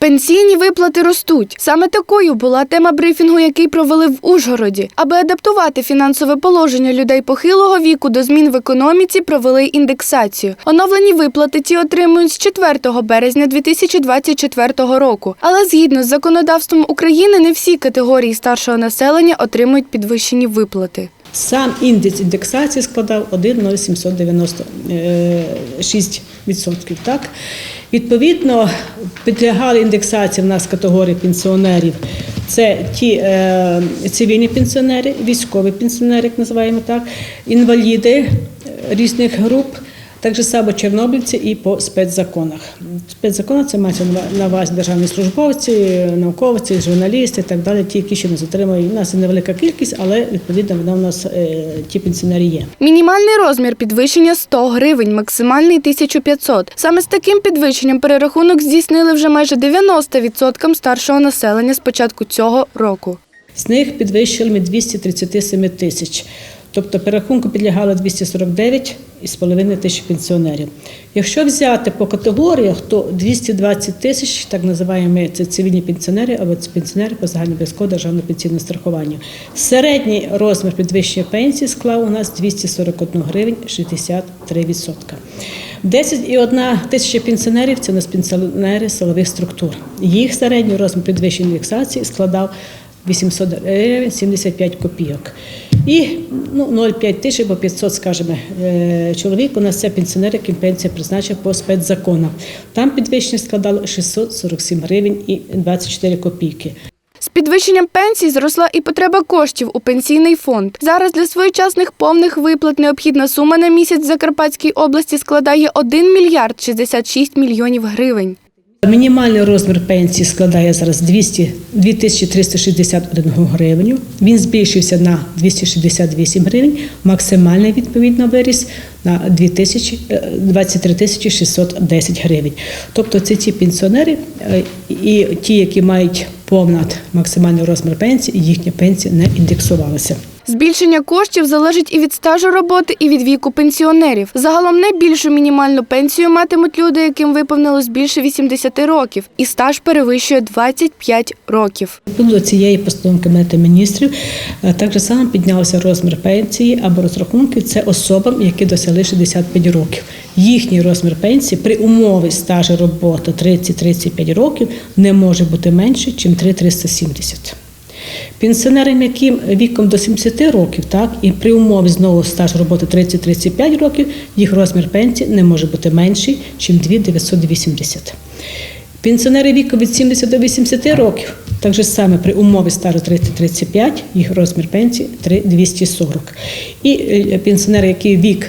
Пенсійні виплати ростуть. Саме такою була тема брифінгу, який провели в Ужгороді. Аби адаптувати фінансове положення людей похилого віку до змін в економіці, провели індексацію. Оновлені виплати ті отримують з 4 березня 2024 року. Але згідно з законодавством України, не всі категорії старшого населення отримують підвищені виплати. Сам індекс індексації складав 1,796%. Так? Відповідно, підлягали індексації в нас категорії пенсіонерів. Це ті е, цивільні пенсіонери, військові пенсіонери, як називаємо так, інваліди різних груп, так же само чорнобильці і по спецзаконах. Спецзакони це мається на увазі державні службовці, науковці, журналісти і так далі, ті, які ще не затримують. У нас невелика кількість, але відповідно вона у нас е, ті пенсіонери є. Мінімальний розмір підвищення 100 гривень, максимальний 1500. Саме з таким підвищенням перерахунок здійснили вже майже 90% старшого населення з початку цього року. З них підвищили ми 237 тисяч. Тобто перерахунку підлягало 249,5 тисяч пенсіонерів. Якщо взяти по категоріях, то 220 тисяч, так називаємо це цивільні пенсіонери або це пенсіонери по загальнообов'язковому державному пенсійному страхуванню. Середній розмір підвищення пенсії склав у нас 241 гривень 63 відсотка. 10,1 тисяча пенсіонерів це у нас пенсіонери силових структур. Їх середній розмір підвищення індексації складав 800 гривень 75 копійок. І ну, 0,5 тисяч або 500, скажімо, е, чоловік у нас це пенсіонер, яким пенсія призначена по спецзаконам. Там підвищення складало 647 гривень і 24 копійки. З підвищенням пенсій зросла і потреба коштів у пенсійний фонд. Зараз для своєчасних повних виплат необхідна сума на місяць в Закарпатській області складає 1 мільярд 66 мільйонів гривень. Мінімальний розмір пенсії складає зараз 200, 2361 гривню. Він збільшився на 268 гривень, максимальний відповідно виріс на 2000, е, 23 610 гривень. Тобто це ті пенсіонери е, і ті, які мають понад максимальний розмір пенсії, їхня пенсія не індексувалася. Збільшення коштів залежить і від стажу роботи, і від віку пенсіонерів. Загалом найбільшу мінімальну пенсію матимуть люди, яким виповнилось більше 80 років, і стаж перевищує 25 років. До цієї постанови Кабінету міністрів е, так само піднявся розмір пенсії або розрахунки це особам, які досягли 65 років. Їхній розмір пенсії при умові стажу роботи 30-35 років не може бути менше, ніж 3,370. Пенсіонерам, яким віком до 70 років, так і при умові знову стажу роботи 30-35 років, їх розмір пенсії не може бути менший, ніж 2,980. Пенсіонери віком від 70 до 80 років, так же саме при умові стажу 30-35, їх розмір пенсії 3,240. І е, пенсіонери, які вік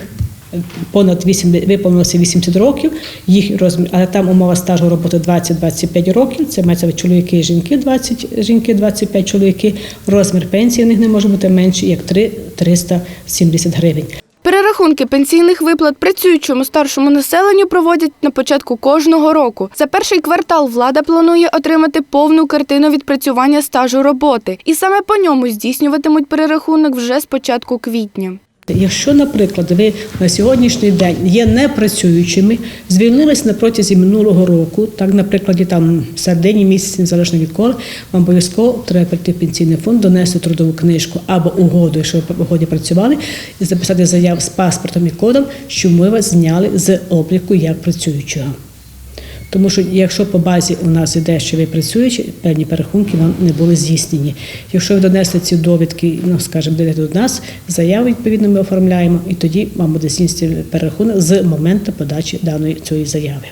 понад 8, виповнилося 80 років, їх розмір, але там умова стажу роботи 20-25 років, це мається чоловіки і жінки, 20 жінки, 25 чоловіки, розмір пенсії в них не може бути менший, як 3 370 гривень. Перерахунки пенсійних виплат працюючому старшому населенню проводять на початку кожного року. За перший квартал влада планує отримати повну картину відпрацювання стажу роботи, і саме по ньому здійснюватимуть перерахунок вже з початку квітня. Якщо, наприклад, ви на сьогоднішній день є непрацюючими, звільнились на протязі минулого року, так, наприклад, там в середині місяці, незалежно від коли, вам обов'язково треба прийти в пенсійний фонд, донести трудову книжку або угоду, якщо ви в угоді працювали, і записати заяву з паспортом і кодом, що ми вас зняли з обліку як працюючого. Тому що якщо по базі у нас іде, що ви працюючи, певні перерахунки вам не були здійснені. Якщо ви донесли ці довідки, ну скажімо, до нас, заяву відповідно ми оформляємо, і тоді вам буде здійснити перерахунок з моменту подачі даної цієї заяви.